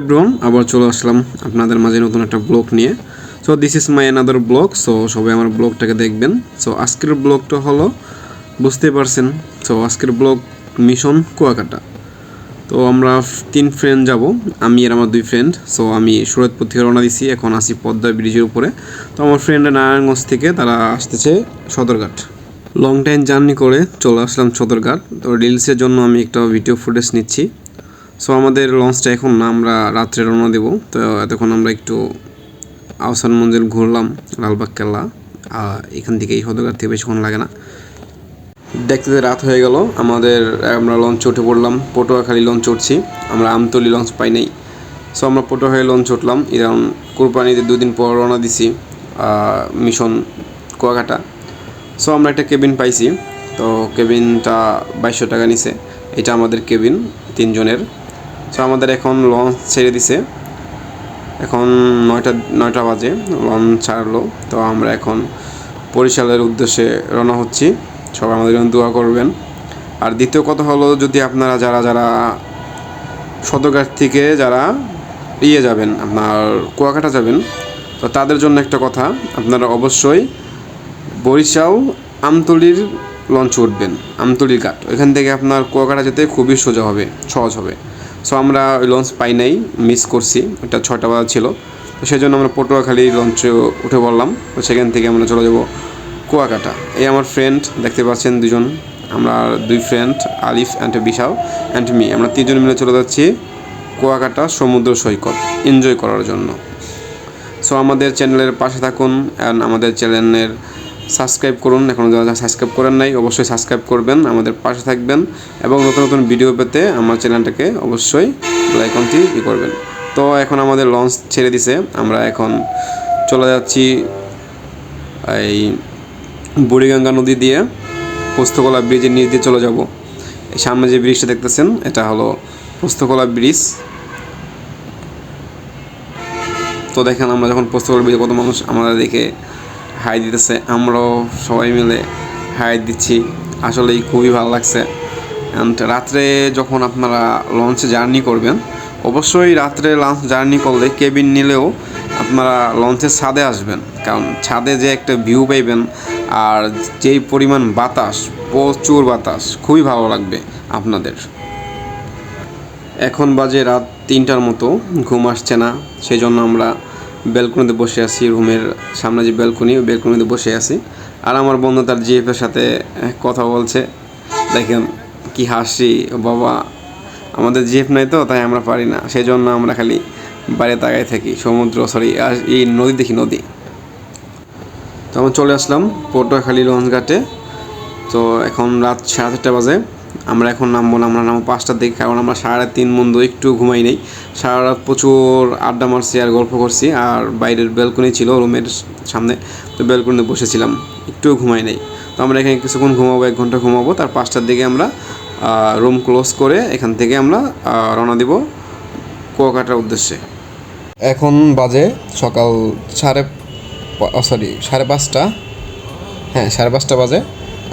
Everyone আবার চলে আসলাম আপনাদের মাঝে নতুন একটা ব্লগ নিয়ে। So this is my another blog so সবাই আমার ব্লগটাকে দেখবেন। সো আজকের ব্লগটা হলো, বুঝতেই পারছেন সো আজকের ব্লগ মিশন কুয়াকাটা। তো আমরা তিন ফ্রেন্ড যাব, আমি আর আমার দুই ফ্রেন্ড সো আমি সুরতপুর থেকে রওনা দিছি, এখন আসি পদ্মা ব্রিজের উপরে। তো আমার ফ্রেন্ড নারায়ণগঞ্জ থেকে তারা আসতেছে সদরঘাট। লং টাইম জার্নি করে চলে আসলাম সদরঘাট। তো রিলসের জন্য আমি একটা ভিডিও ফুটেজ নিচ্ছি। সো আমাদের লঞ্চটা এখন না আমরা রাত্রে রওনা দেব। তো এতক্ষণ আমরা একটু আহসান মঞ্জিল ঘুরলাম, লালবাগ, কেল্লা। এখান থেকে এই সদরঘাট থেকে বেশিক্ষণ লাগে না। দেখতে রাত হয়ে গেল। আমাদের, আমরা লঞ্চ উঠে পড়লাম, পটুয়াখালী লঞ্চ উঠছি। আমরা আমতলি লঞ্চ পাই নাই। সো আমরা পটুয়াখালী লঞ্চ উঠলাম। এরকম কোরবানিতে দুদিন পর রওনা দিছি মিশন কুয়াকাটা। সো আমরা একটা কেবিন পাইছি। তো কেবিনটা বাইশশো টাকা নিছে। এটা আমাদের কেবিন তিনজনের। সো আমাদের এখন লঞ্চ ছেড়ে দিছে। এখন নয়টা নয়টা বাজে লঞ্চ ছাড়লো। তো আমরা এখন বরিশালের উদ্দেশ্যে রওনা হচ্ছি। সবাই আমাদের জন্য দোয়া করবেন। আর দ্বিতীয় কথা হলো, যদি আপনারা যারা যারা সদরঘাট থেকে যারা ইয়ে যাবেন, আপনার কুয়াকাটা যাবেন, তো তাদের জন্য একটা কথা, আপনারা অবশ্যই বরিশাল আমতলির লঞ্চ উঠবেন আমতলির ঘাট। ওইখান থেকে আপনার কুয়াকাটা যেতে খুবই সোজা হবে, সহজ হবে। সো আমরা ওই লঞ্চ পাই নাই মিস করছি ওটা ছটা বাজা ছিল। তো সেই জন্য আমরা পটুয়াখালী লঞ্চে উঠে পড়লাম, তো সেখান থেকে আমরা চলে যাব কুয়াকাটা। এই আমার ফ্রেন্ড দেখতে পাচ্ছেন দুজন, আমরা দুই friend Alif and Vishal and me আমরা তিনজন মিলে চলে যাচ্ছি কুয়াকাটা সমুদ্র সৈকত এনজয় করার জন্য। সো আমাদের চ্যানেলের পাশে থাকুন অ্যান্ড আমাদের চ্যানেলের সাবস্ক্রাইব করুন। এখন যারা সাবস্ক্রাইব করেন নাই, অবশ্যই সাবস্ক্রাইব করবেন, আমাদের পাশে থাকবেন এবং নতুন নতুন ভিডিও পেতে আমার চ্যানেলটাকে অবশ্যই লাইকনটি ই করবেন। তো এখন আমাদের লঞ্চ ছেড়ে দিছে। আমরা এখন চলে যাচ্ছি এই বুড়িগঙ্গা নদী দিয়ে, পোস্তকলা ব্রিজের নিচ দিয়ে চলে যাব। সামনে যে ব্রিজটা দেখতেছেন, এটা হলো পোস্তকলা ব্রিজ তো দেখেন, আমরা যখন পোস্তকলা ব্রিজে কত মানুষ, আমাদের দেখে হাই দিতেছে, আমরাও সবাই মিলে হাই দিচ্ছি। আসলেই খুবই ভালো লাগছে। অ্যান্ড রাত্রে যখন আপনারা লঞ্চে জার্নি করবেন, অবশ্যই রাত্রে লঞ্চ জার্নি করলে কেবিন নিলেও আপনারা লঞ্চের ছাদে আসবেন। কারণ ছাদে যে একটা ভিউ পাইবেন, আর যেই পরিমাণ বাতাস, প্রচুর বাতাস, খুবই ভালো লাগবে আপনাদের। এখন বাজে রাত তিনটার মতো, ঘুম আসছে না সেই জন্য আমরা ব্যালকনিতে বসে আছি, রুমের সামনে যে ব্যালকনি, ওই ব্যালকনিতে বসে আছি। আর আমার বন্ধু তার জিএফের সাথে কথা বলছে। দেখেন কি হাসি, বাবা। আমাদের জিএফ নাই তো, তাই আমরা পারি না। সেই জন্য আমরা খালি বাইরে তাকাই থাকি, সমুদ্র, সরি, আর এই নদী দেখি, নদী। তো আমরা চলে আসলাম পটুয়াখালী লঞ্চ ঘাটে তো এখন রাত সাড়ে চারটা বাজে। আমরা এখন নামবো না, আমরা নামবো পাঁচটার দিকে, কারণ আমরা সাড়ে তিন বন্ধু, একটু ঘুমাই নেই। সারা রাত প্রচুর আড্ডা মারছি আর গল্প করছি, আর বাইরের ব্যালকনি ছিল রুমের সামনে, তো ব্যালকনিতে বসেছিলাম, একটু ঘুমাই নেই। তো আমরা এখানে কিছুক্ষণ ঘুমাবো, এক ঘণ্টা ঘুমাবো, তার পাঁচটার দিকে আমরা রুম ক্লোজ করে এখান থেকে আমরা রওনা দিব কুয়াকাটার উদ্দেশ্যে। এখন বাজে সকাল সাড়ে সরি সাড়ে পাঁচটা হ্যাঁ সাড়ে পাঁচটা বাজে।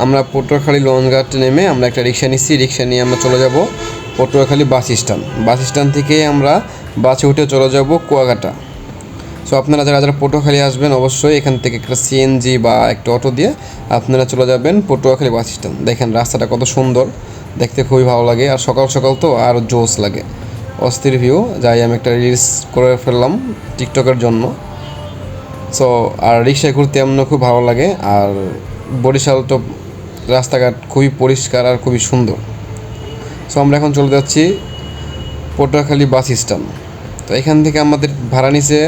আমরা পটুয়াখালী লঞ্চঘাট নেমে আমরা একটা রিক্সা নিচ্ছি, রিক্সা নিয়ে আমরা চলে যাব Patuakhali bus stand. Bus stand থেকে আমরা বাসে উঠে চলে যাব কুয়াকাটা সো আপনারা যারা যারা পটুয়াখালী আসবেন, অবশ্যই এখান থেকে একটা সিএনজি বা একটা অটো দিয়ে আপনারা চলে যাবেন পটুয়াখালী বাস স্ট্যান্ড। দেখেন রাস্তাটা কত সুন্দর, দেখতে খুবই ভালো লাগে আর সকাল সকাল তো আরও জোস লাগে। অস্থির ভিউ যাই আমি একটা রিলস করে ফেললাম টিকটকের জন্য। সো আর রিক্সায় ঘুরতে আমার খুব ভালো লাগে আর বরিশাল তো রাস্তাঘাট খুবই পরিষ্কার আর খুবই সুন্দর। সো আমরা এখন চলে যাচ্ছি পটুয়াখালী বাস স্ট্যান্ড। তো এখান থেকে আমাদের ভাড়া নিছে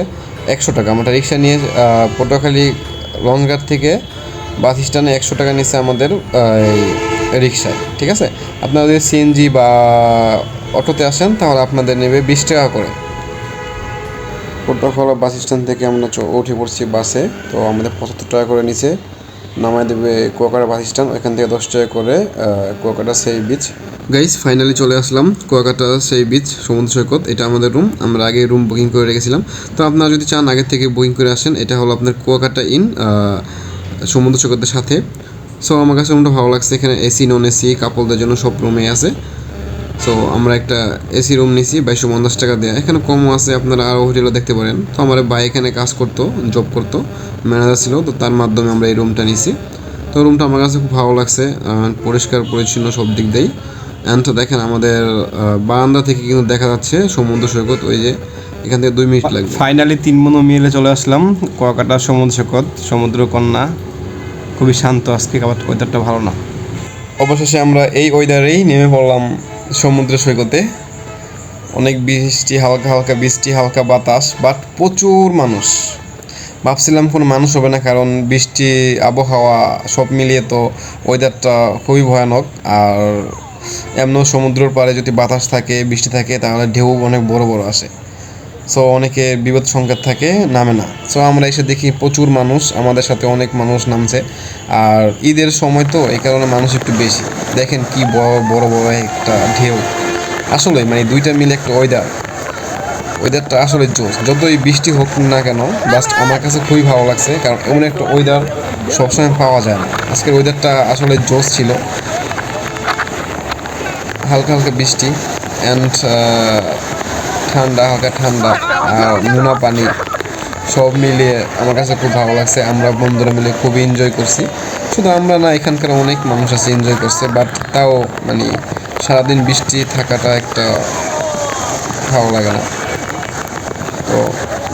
একশো টাকা। আমরা রিক্সা নিয়ে পটুয়াখালী লঞ্চঘাট থেকে বাস স্ট্যান্ডে একশো টাকা নিচ্ছে আমাদের রিক্সায়। ঠিক আছে? আপনারা যদি সিএনজি বা অটোতে আসেন, তাহলে আপনাদের নেবে বিশ টাকা করে। পটুয়াখালা বাস স্ট্যান্ড থেকে আমরা উঠে পড়ছি বাসে। তো আমাদের পঁচাত্তর টাকা করে নিচে। নামায় দেবে কুয়াকাটা বাস স্ট্যান্ড, ওইখান থেকে দশ টাকা করে কুয়াকাটা সেই বিচ গাইস ফাইনালি চলে আসলাম, কুয়াকাটা সেই বিচ সমুদ্র সৈকত, এটা আমাদের রুম আমরা আগে রুম বুকিং করে রেখেছিলাম। তো আপনারা যদি চান আগের থেকে বুকিং করে আসেন, এটা হলো আপনার কুয়াকাটা ইন সমুদ্র সৈকতের সাথে। সো আমার কাছে রুমটা ভালো লাগছে, এখানে এসি নন এসি কাপলদের জন্য সব রুমে আছে। সো আমরা একটা এসি রুম নিছি বাইশশো পঞ্চাশ টাকা দেওয়া এখানে কমও আছে আপনারা আরও হোটেলও দেখতে পারেন। তো আমার ভাই এখানে কাজ করতো জব করতো ম্যানেজার ছিল তো তার মাধ্যমে আমরা এই রুমটা নিছি। তো রুমটা আমার কাছে খুব ভালো লাগছে পরিষ্কার পরিচ্ছন্ন সব দিক দিয়েই। অ্যান্ড তো দেখেন আমাদের বারান্দা থেকে কিন্তু দেখা যাচ্ছে সমুদ্র সৈকত ওই যে এখান থেকে দুই মিনিট লাগবে। ফাইনালি তিন বন্ধু মিলে চলে আসলাম কুয়াকাটা সমুদ্র সৈকত সমুদ্র কন্যা। খুবই শান্ত আজকে আবার ওয়েদারটা ভালো না। অবশেষে আমরা এই ওয়েদারেই নেমে পড়লাম। সমুদ্র সৈকতে। অনেক বৃষ্টি, হালকা হালকা বৃষ্টি, হালকা বাতাস বাট প্রচুর মানুষ। ভাবছিলাম কোনো মানুষ হবে না, কারণ বৃষ্টি, আবহাওয়া সব মিলিয়ে তো ওয়েদারটা খুবই ভয়ানক। আর এমন সমুদ্রের পাড়ে যদি বাতাস থাকে, বৃষ্টি থাকে, তাহলে ঢেউ অনেক বড় বড় আসে। সো অনেকে বিপদ সংকেত থাকে, নামে না। সো আমরা এসে দেখি প্রচুর মানুষ, আমাদের সাথে অনেক মানুষ নামছে। আর ঈদের সময় তো এই কারণে মানুষ একটু বেশি। দেখেন কি বড় বড় বড় একটা ঢেউ। আসলে মানে দুইটা মিলে একটা ওয়েদার ওয়েদারটা আসলে জোস যতই বৃষ্টি হোক না কেন জাস্ট আমার কাছে খুবই ভালো লাগছে, কারণ এমন একটা ওয়েদার সবসময় পাওয়া যায় না। আজকের ওয়েদারটা আসলে জোস ছিল। হালকা হালকা বৃষ্টি। অ্যান্ড ঠান্ডা, হালকা ঠান্ডা আর নোনা পানি সব মিলিয়ে আমার কাছে খুব ভালো লাগছে। আমরা বন্ধুরা মিলে খুবই এনজয় করছি। শুধু আমরা না, এখানকার অনেক মানুষ আছে এনজয় করছে বাট তাও মানে সারাদিন বৃষ্টি থাকাটা একটা ভালো লাগে না। তো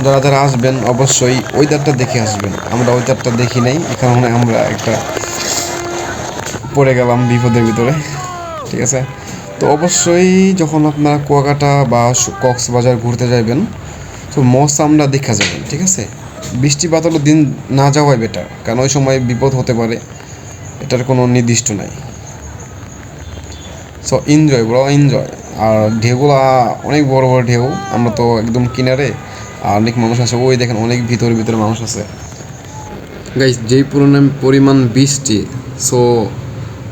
যারা যারা আসবেন, অবশ্যই ওয়েদারটা দেখে আসবেন। আমরা ওয়েদারটা দেখি নাই কারণে আমরা একটা পড়ে গেলাম বিপদের ভিতরে, ঠিক আছে? তো অবশ্যই যখন আপনারা কুয়াকাটা বা কক্সবাজার ঘুরতে যাবেন তো মৌসামটা দেখা যাবেন, ঠিক আছে? বৃষ্টি বাদলের দিন না যাওয়াই বেটার কারণ ওই সময় বিপদ হতে পারে, এটার কোনো নির্দিষ্ট নাই। সো এনজয় বড় এনজয় আর ঢেউগুলা অনেক বড় বড় ঢেউ, আমরা তো একদম কিনারে, আর অনেক মানুষ আছে, ওই দেখেন অনেক ভিতরে ভিতরে মানুষ আছে। গাইস যেই পরিমাণ পরিমাণ বৃষ্টি সো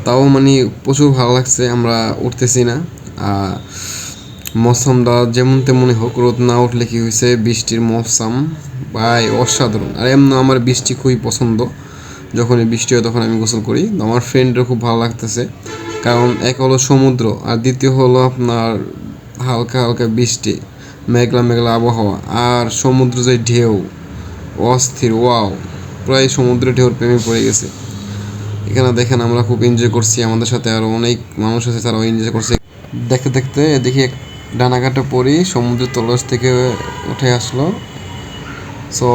তাও মানে প্রচুর ভালো লাগছে, আমরা উঠতেছি না। মৌসামটা যেমন তেমনই হোক, রোদ না উঠলে কি হয়েছে? বৃষ্টির মৌসাম। ভাই, অসাধারণ। আর এমন আমার বৃষ্টি খুবই পছন্দ। যখনই বৃষ্টি হয় তখন আমি গোসল করি। আমার ফ্রেন্ডেরও খুব ভালো লাগতেছে। কারণ এক হলো সমুদ্র, আর দ্বিতীয় হলো আপনার হালকা হালকা বৃষ্টি, মেঘলা মেঘলা আবহাওয়া, আর সমুদ্র যে ঢেউ, অস্থির, ওয়াও, প্রায় সমুদ্রে ঢেউর প্রেমে পড়ে গেছে। এখানে দেখেন আমরা খুব এনজয় করছি, আমাদের সাথে আরও অনেক মানুষ আছে তারাও এনজয় করছে। দেখতে দেখতে এক ডানাঘাটে পড়ি, সমুদ্রের তলস থেকে উঠে আসলো। সো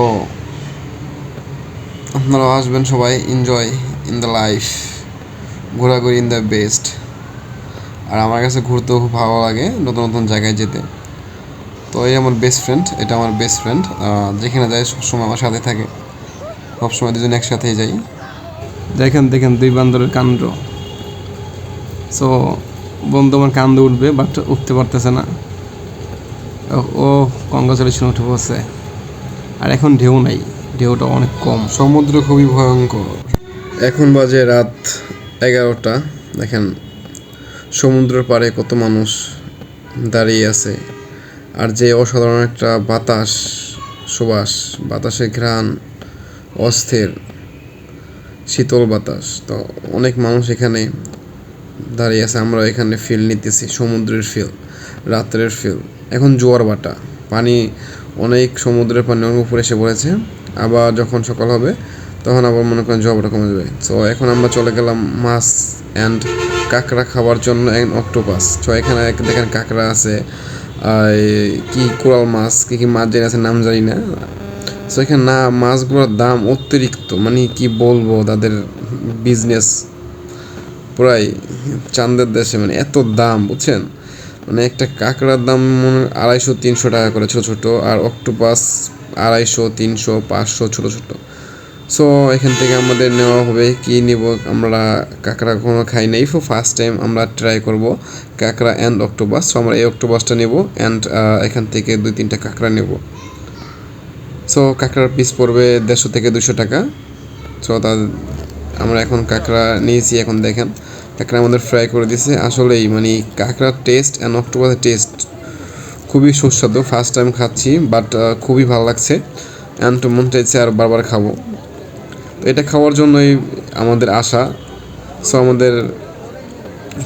আপনারাও আসবেন সবাই এনজয় ইন দ্য লাইফ ঘোরাঘুরি ইন দ্য বেস্ট আর আমার কাছে ঘুরতেও খুব ভালো লাগে নতুন নতুন জায়গায় যেতে। তো এই আমার বেস্ট ফ্রেন্ড এটা আমার বেস্ট ফ্রেন্ড যেখানে যায় সবসময় আমার সাথে থাকে। সবসময় দুজন একসাথেই যাই। দেখেন দেখেন, দুই বান্দরের কাণ্ড। সো বন্ধু আমার কান্দে উঠবে বাট উঠতে পারতেছে না। ও- কংগ্রেচুলেশন উঠে বসে আর এখন ঢেউ নাই, ঢেউটা অনেক কম। সমুদ্র খুবই ভয়ঙ্কর। এখন বাজে রাত এগারোটা। দেখেন, সমুদ্রের পাড়ে কত মানুষ দাঁড়িয়ে আছে। আর যে অসাধারণ একটা বাতাস, সুবাস, বাতাসের ঘ্রাণ, অস্থির। শীতল বাতাস। তো অনেক মানুষ এখানে দাঁড়িয়ে আছে। আমরা এখানে ফিল নিতেছি, সমুদ্রের ফিল রাত্রের ফিল এখন জোয়ার বাটা পানি অনেক, সমুদ্রের পানি অনেক উপরে এসে পড়েছে। আবার যখন সকাল হবে, তখন আবার মনে করেন জোয়ারটা কমে যাবে। তো এখন আমরা চলে গেলাম মাছ অ্যান্ড কাঁকড়া খাওয়ার জন্য অ্যান্ড অক্টোপাস। তো এখানে দেখেন কাঁকড়া আছে। কি কোরাল মাছ, কী কী মাছ জানি আছে নাম জানি না। তো এখানে না, মাছগুলোর দাম অতিরিক্ত। মানে কি বলব, তাদের বিজনেস প্রায় চান্দের দেশে মানে এত দাম, বুঝছেন? মানে একটা কাঁকড়ার দাম মনে আড়াইশো, তিনশো টাকা করে ছোটো ছোটো, আর অক্টোপাস আড়াইশো, তিনশো, পাঁচশো, ছোটো ছোটো। সো এখান থেকে আমাদের নেওয়া হবে, কি নিব? আমরা কাঁকড়া কোনো খাই নাই। ফো ফার্স্ট টাইম আমরা ট্রাই করব কাঁকড়া অ্যান্ড অক্টোপাস সো আমরা এই অক্টোপাসটা নেব অ্যান্ড এখান থেকে দুই, তিনটা কাঁকড়া নেব। সো কাঁকড়ার পিস পড়বে দেড়শো থেকে দুশো টাকা। সো তা আমরা এখন কাঁকড়া নিয়েছি, এখন দেখেন। কাঁকড়া আমাদের ফ্রাই করে দিছে। আসলেই মানে কাঁকড়ার টেস্ট অ্যান্ড অক্টোপাসের টেস্ট খুবই সুস্বাদু। ফার্স্ট টাইম খাচ্ছি বাট খুবই ভালো লাগছে। অ্যান্ড মন চাইছে আর বারবার খাব। তো এটা খাওয়ার জন্যই আমাদের আশা। সো আমাদের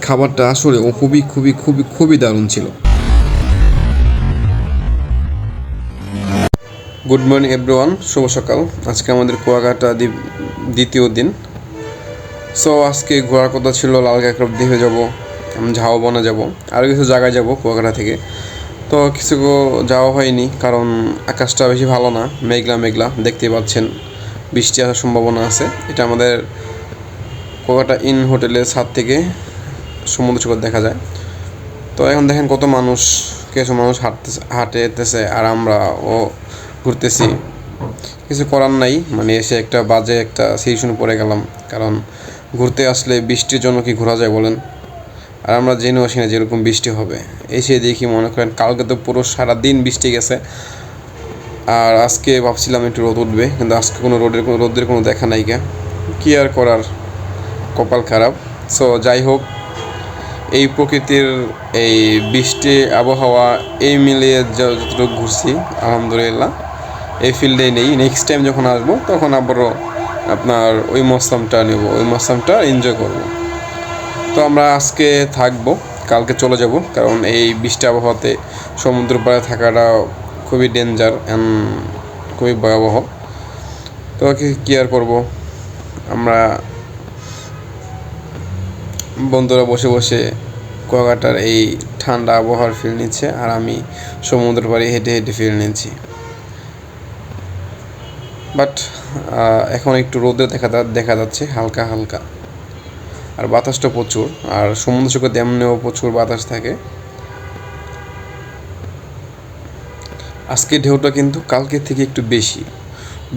খাবারটা আসলে ও খুবই খুবই খুবই খুবই দারুণ ছিল। গুড মর্নিং এভরিওয়ান শুভ সকাল। আজকে আমাদের কুয়াকাটা দ্বিতীয় দিন। সো আজকে ঘোরার কথা ছিল, লাল কাঁকড়া দ্বীপে যাব ঝাও বনে যাব আরও কিছু জায়গায় যাব কুয়াকাটা থেকে। তো, কিছু যাওয়া হয়নি, কারণ আকাশটা বেশি ভালো না, মেঘলা মেঘলা দেখতে পাচ্ছেন, বৃষ্টি আসার সম্ভাবনা আছে। এটা আমাদের কুয়াকাটা ইন হোটেলের ছাদ থেকে সমুদ্র সৈকত দেখা যায়। তো, এখন দেখেন কত মানুষ, কিছু মানুষ হাঁটতেছে হাঁটেতেছে, আর আমরা ও ঘুরতেছি। কিছু করার নাই মানে এসে একটা বাজে একটা সিচুয়েশনে পড়ে গেলাম। কারণ ঘুরতে আসলে বৃষ্টির জন্য কি ঘোরা যায় বলেন? আর আমরা জেনেও আসি না যেরকম বৃষ্টি হবে। এসে দেখি মনে করেন কালকে তো পুরো সারা দিন বৃষ্টি গেছে। আর আজকে ভাবছিলাম একটু রোদ উঠবে, কিন্তু আজকে কোনো রোদের কোনো রোদের কোনো দেখা নাই কে। কী আর করার? কপাল খারাপ। সো যাই হোক, এই প্রকৃতির এই বৃষ্টি, আবহাওয়া, এই মিলিয়ে যতটুকু ঘুরছি, আলহামদুলিল্লাহ। এই ফিল্ডে নেই। নেক্সট টাইম যখন আসব, তখন আবারও আপনার ওই মৌসামটা নেব। ওই মৌসামটা এনজয় করব। তো আমরা আজকে থাকব, কালকে চলে যাব, কারণ এই বৃষ্টি আবহাওয়াতে সমুদ্র পাড়ে থাকাটা খুবই ডেঞ্জার অ্যান্ড খুবই ভয়াবহ। তো কি আর করব? আমরা বন্ধুরা বসে বসে কুয়াকাটার এই ঠান্ডা আবহাওয়ার ফিল নিচ্ছে, আর আমি সমুদ্র পাড়ে হেঁটে হেঁটে ফিল নিচ্ছি। বাট এখন একটু রোদে দেখা দেখা যাচ্ছে হালকা হালকা। আর বাতাসটা প্রচুর আর সমুদ্র সৈকত এমনিও প্রচুর বাতাস থাকে। আজকের ঢেউটা কিন্তু কালকের থেকে একটু বেশি।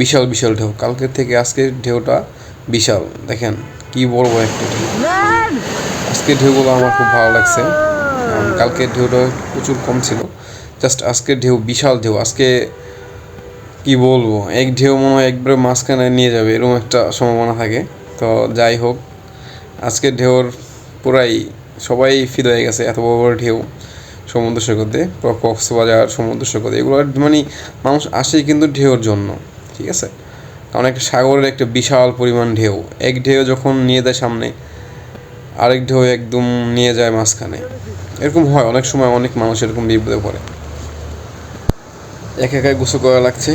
বিশাল বিশাল ঢেউ। কালকের থেকে আজকের ঢেউটা বিশাল। দেখেন কি বড় বড় একটা ঢেউ। আজকের ঢেউগুলো আমার খুব ভালো লাগছে। কালকের ঢেউটা প্রচুর কম ছিল। জাস্ট আজকের ঢেউ বিশাল ঢেউ। আজকে কি বলব? এক ঢেউ মনে হয় একবারে মাঝখানে নিয়ে যাবে, এরকম একটা সম্ভাবনা থাকে। তো যাই হোক, আজকের ঢেউর পুরাই সবাই ফিদ হয়ে গেছে, এত বড় বড় ঢেউ সমুদ্র সৈকতে কক্সবাজার, সমুদ্র সৈকত, এগুলো মানে মানুষ আসেই কিন্তু ঢেউর জন্য, ঠিক আছে? কারণ একটা সাগরের একটা বিশাল পরিমাণ ঢেউ, এক ঢেউ যখন নিয়ে যায় সামনে, আরেক ঢেউ একদম নিয়ে যায় মাঝখানে। এরকম হয়, অনেক সময় অনেক মানুষ এরকম বিপদে পড়ে। একা একাই গোসল করা লাগছে।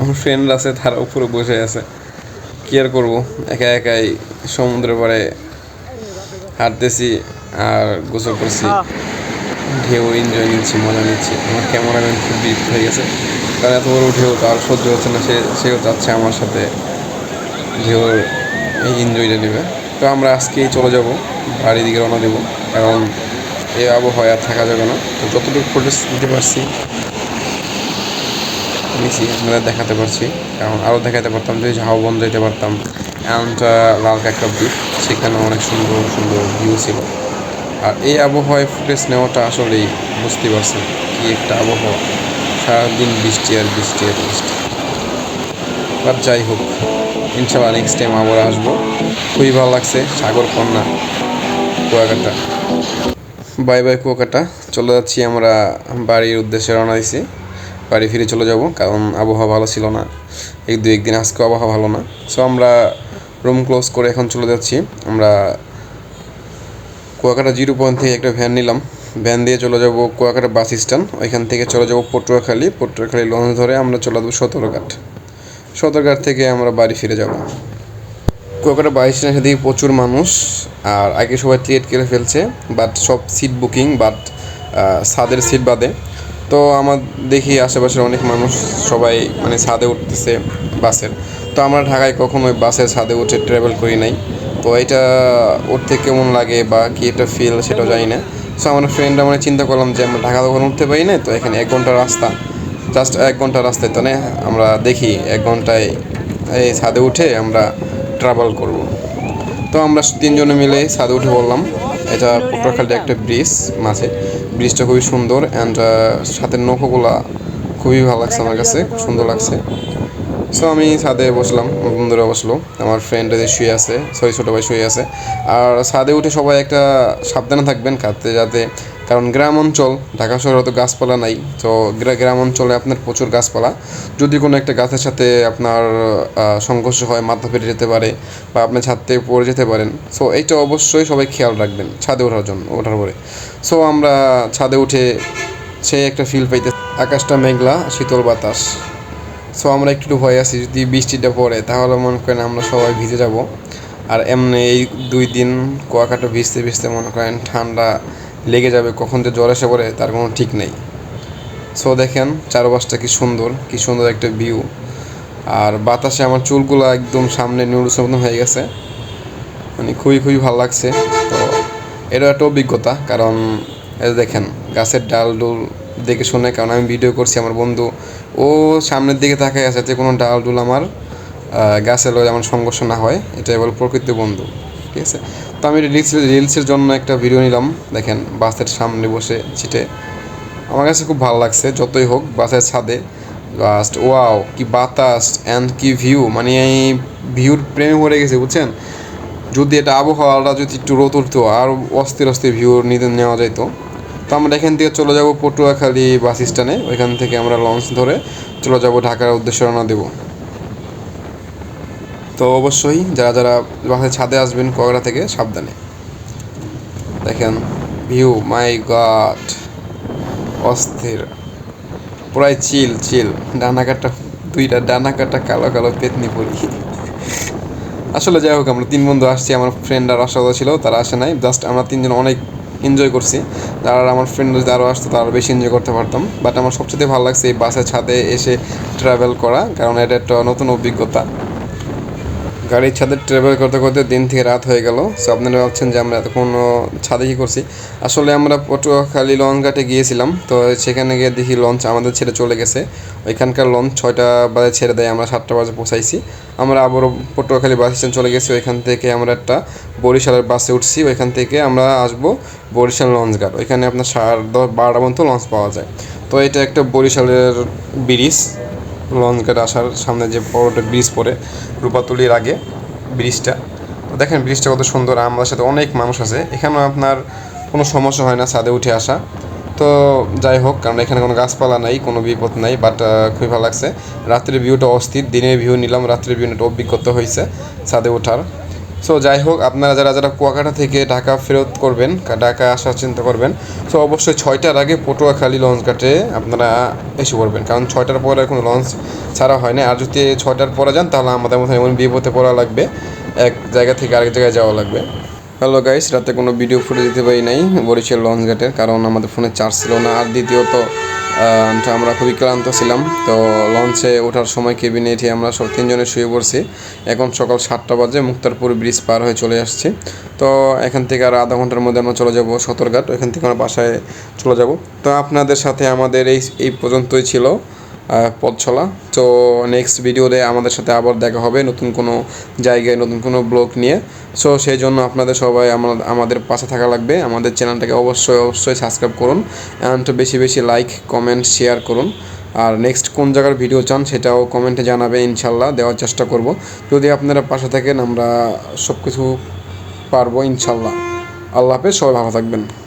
আমার ফ্রেন্ড আছে তারা উপরে বসে আছে। কি আর করব? একা একাই সমুদ্রের পাড়ে হাঁটতেছি আর গোসল করছি। ঢেউ এনজয় নিচ্ছি মজা নিচ্ছি। আমার ক্যামেরাম্যান খুব বিরক্ত হয়ে গেছে। কারণ এত বড় ঢেউ তার সহ্য হচ্ছে না সে সেও চাচ্ছে আমার সাথে ঢেউর এই এনজয়টা নেবে। তো আমরা আজকেই চলে যাব বাড়ির দিকে রওনা দেবো। কারণ এই আবহাওয়া আর থাকা যাবে না। তো যতটুকু ফুটেজ দিতে পারছি নিছি আপনাদের দেখাতে পারছি। কারণ আরও দেখাতে পারতাম যদি ঝাউবন যেতে পারতাম। অ্যান্ড লাল কাঁকড়া দ্বীপ সেখানে অনেক সুন্দর সুন্দর ভিউ ছিল। আর এই আবহাওয়ায় ফুটেজ নেওয়াটা আসলেই বুঝতে পারছেন কি একটা আবহাওয়া। সারাদিন বৃষ্টি আর বৃষ্টি আর বৃষ্টি। বাট যাই হোক ইনশাল্লাহ নেক্সট টাইম আবার আসব। খুবই ভালো লাগছে, সাগর কন্যা, কুয়াকাটা। Bye bye, Kuakata. চলে যাচ্ছি আমরা বাড়ির উদ্দেশ্যে রওনা দিছি। বাড়ি ফিরে চলে যাব, কারণ আবহাওয়া ভালো ছিল না। এক দু একদিন আজকে আবহাওয়া ভালো না। সো আমরা রুম ক্লোজ করে এখন চলে যাচ্ছি। আমরা কুয়াকাটা জিরো পয়েন্ট থেকে একটা ভ্যান নিলাম। ভ্যান দিয়ে চলে যাব কুয়াকাটা বাস স্ট্যান্ড ওইখান থেকে চলে যাব পটুয়াখালী। পটুয়াখালী লঞ্চ ধরে আমরা চলে যাব সতেরোঘাট সদরঘাট থেকে আমরা বাড়ি ফিরে যাব। কুয়াকাটা বাস স্ট্যান্ড দিকে প্রচুর মানুষ, আর আগে সবাই টিকিট কেটে ফেলছে বাট সব সিট বুকিং বাট ছাদের সিট বাদে। তো আমার দেখি আশেপাশের অনেক মানুষ সবাই মানে ছাদে উঠতেছে বাসের। তো আমরা ঢাকায় কখনো ওই বাসের ছাদে উঠে ট্রাভেল করি নাই। তো এটা উঠতে কেমন লাগে বা কি একটা ফিল সেটাও জানি না। সো আমার ফ্রেন্ড আমরা চিন্তা করলাম যে আমরা ঢাকা তখন উঠতে পারি না তো এখানে এক ঘণ্টা রাস্তা। জাস্ট এক ঘণ্টা রাস্তায় তো না? আমরা দেখি এক ঘন্টায় এই ছাদে উঠে আমরা ট্রাভেল করব। তো আমরা তিনজনে মিলে ছাদে উঠে বললাম এটা পটুয়াখালীর একটা ব্রিজ মাঝে। ব্রিজটা খুবই সুন্দর অ্যান্ড সাথে নৌকোগুলা খুবই ভালো লাগছে আমার কাছে, সুন্দর লাগছে। সো আমি ছাদে বসলাম বন্ধুরা বসল, আমার ফ্রেন্ড শুয়ে আছে সরি ছোটো ভাই শুয়ে আছে। আর ছাদে উঠে সবাই একটা সাবধানে থাকবেন খাতে যাতে কারণ গ্রাম অঞ্চল, ঢাকা শহরে তো গাছপালা নাই, তো গ্রাম অঞ্চলে আপনার প্রচুর গাছপালা। যদি কোনো একটা গাছের সাথে আপনার সংঘর্ষ হয়, মাথা ফেটে যেতে পারে বা আপনি ছাদ থেকে পড়ে যেতে পারেন সো এইটা অবশ্যই সবাই খেয়াল রাখবেন ছাদে ওঠার জন্য, ওঠার পরে। সো আমরা ছাদে উঠে সেই একটা ফিল পাইতে আকাশটা মেঘলা, শীতল বাতাস। সো আমরা একটু ভয় আছি, যদি বৃষ্টিটা পড়ে, তাহলে মনে করেন আমরা সবাই ভিজে যাব। আর এমনি এই দুই দিন কুয়াকাটা ভিজতে ভিজতে মনে করেন ঠান্ডা লেগে যাবে, কখন যে জ্বর এসে পড়ে তার কোনো ঠিক নেই। সো দেখেন, চারপাশটা কি সুন্দর কি সুন্দর একটা ভিউ আর বাতাসে আমার চুলগুলো একদম সামনে মতন হয়ে গেছে। মানে খুবই খুবই ভালো লাগছে। তো এটাও একটা অভিজ্ঞতা, কারণ দেখেন, গাছের ডাল ডুল দেখে শুনে, কারণ আমি ভিডিও করছি, আমার বন্ধু, ও সামনের দিকে তাকাই আছে যে কোনো ডাল ডুল আমার গাছে লয়ে যেমন সংঘর্ষ না হয়, এটাই বল প্রকৃত বন্ধু। ঠিক আছে? তো আমি রিলস রিলসের জন্য একটা ভিডিও নিলাম। দেখেন, বাসের সামনে বসে ছিটে। আমার কাছে খুব ভালো লাগছে, যতই হোক, বাসের ছাদে। জাস্ট ওয়াও কি বাতাস অ্যান্ড কি ভিউ মানে এই ভিউর প্রেমে পড়ে গেছে, বুঝছেন? যদি এটা আবহাওয়াটা যদি একটু রোদ উঠতো, আর অস্থির অস্থির ভিউ নিতে নেওয়া যেত তো আমরা এখান থেকে চলে যাব পটুয়াখালী বাস স্ট্যান্ডে ওইখান থেকে আমরা লঞ্চ ধরে চলে যাব ঢাকার উদ্দেশ্যে রওনা দেবো। তো অবশ্যই যারা যারা বাসের ছাদে আসবেন কগড়া থেকে, সাবধানে। দেখেন ভিউ মাই গড অস্থির। পুরাই চিল চিল ডানা কাটা দুইটা ডানা কাটা কালো কালো পেতনি পড়ি আসলে যাই হোক, আমরা তিন বন্ধু আসছি, আমার ফ্রেন্ড আর কথা ছিল, তারা আসে নাই। জাস্ট আমরা তিনজন অনেক এনজয় করছি। যারা আমার ফ্রেন্ড যদি আরও আসতো, তারা বেশি এনজয় করতে পারতাম। বাট আমার সবচেয়ে ভালো লাগছে এই বাসের ছাদে এসে ট্রাভেল করা, কারণ এটা একটা নতুন অভিজ্ঞতা। গাড়ির ছাদে ট্রাভেল করতে করতে দিন থেকে রাত হয়ে গেল। সো আপনারা ভাবছেন যে আমরা এতক্ষণ ছাদে কী করছি? আসলে আমরা পটুয়াখালী লঞ্চ ঘাটে গিয়েছিলাম। তো সেখানে গিয়ে দেখি লঞ্চ আমাদের ছেড়ে চলে গেছে। ওইখানকার লঞ্চ ছয়টা বাজে ছেড়ে দেয়, আমরা সাতটা বাজে পৌঁছাইছি। আমরা আবারও পটুয়াখালী বাস স্ট্যান্ড চলে গেছি। ওইখান থেকে আমরা একটা বরিশালের বাসে উঠছি। ওইখান থেকে আমরা আসব বরিশাল লঞ্চ ঘাট। ওইখানে আপনার সাড়ে দশ, বারোটা পর্যন্ত লঞ্চ পাওয়া যায়। তো এটা একটা বরিশালের ব্রিজ। লঞ্চ আসার সামনে যে বড়টা ব্রিজ পড়ে, রূপাতলির আগে ব্রিজটা। তো দেখেন ব্রিজটা কত সুন্দর, আমাদের সাথে অনেক মানুষ আছে। এখানেও আপনার কোনো সমস্যা হয় না, ছাদে উঠে আসা। তো যাই হোক, কারণ এখানে কোনো গাছপালা নাই, কোনো বিপদ নাই বাট খুবই ভালো লাগছে। রাত্রের ভিউটা অস্থির, দিনের ভিউ নিলাম, রাত্রের ভিউ একটা অভিজ্ঞতা হয়েছে, ছাদে ওঠার। সো যাই হোক আপনারা যারা যারা কুয়াকাটা থেকে ঢাকা ফেরত করবেন ঢাকা আসার চিন্তা করবেন। সো অবশ্যই ছয়টার আগে পটুয়াখালী লঞ্চ ঘাটে আপনারা এসে পড়বেন। কারণ ছয়টার পরে কোনো লঞ্চ ছাড়া হয় না। আর যদি ছয়টার পরে যান, তাহলে আমাদের মতো এমন বিপদে পড়া লাগবে। এক জায়গা থেকে আরেক জায়গায় যাওয়া লাগবে। হ্যালো গাইস রাতে কোনো ভিডিও ফুটে দিতে পারি নাই, বরিশাল লঞ্চ ঘাটের, কারণ আমাদের ফোনে চার্জ ছিল না। আর দ্বিতীয়ত আমরা খুবই ক্লান্ত ছিলাম। তো লঞ্চে ওঠার সময় কেবিনে এটি আমরা সব তিনজনে শুয়ে পড়ছি। এখন সকাল সাতটা বাজে, মুক্তারপুর ব্রিজ পার হয়ে চলে আসছি। তো এখান থেকে আর আধা ঘণ্টার মধ্যে আমরা চলে যাব সতরঘাট ওইখান থেকে আমরা বাসায় চলে যাব। তো আপনাদের সাথে আমাদের এই এই পর্যন্তই ছিল। আহ, পথ চলা। তো নেক্সট ভিডিওতে আমাদের সাথে আবার দেখা হবে নতুন কোনো জায়গায় নতুন কোনো ব্লগ নিয়ে। সো সেই জন্য আপনাদের সবাই আমাদের পাশে থাকা লাগবে। আমাদের চ্যানেলটাকে অবশ্যই অবশ্যই সাবস্ক্রাইব করুন। অ্যান্ড বেশি বেশি লাইক কমেন্ট শেয়ার করুন। আর নেক্সট কোন জায়গার ভিডিও চান সেটাও কমেন্টে জানাবে ইনশাল্লাহ দেওয়ার চেষ্টা করব। যদি আপনারা পাশে থাকেন আমরা সব কিছু পারব ইনশাল্লাহ। আল্লাহ হাফেজ সবাই ভালো থাকবেন।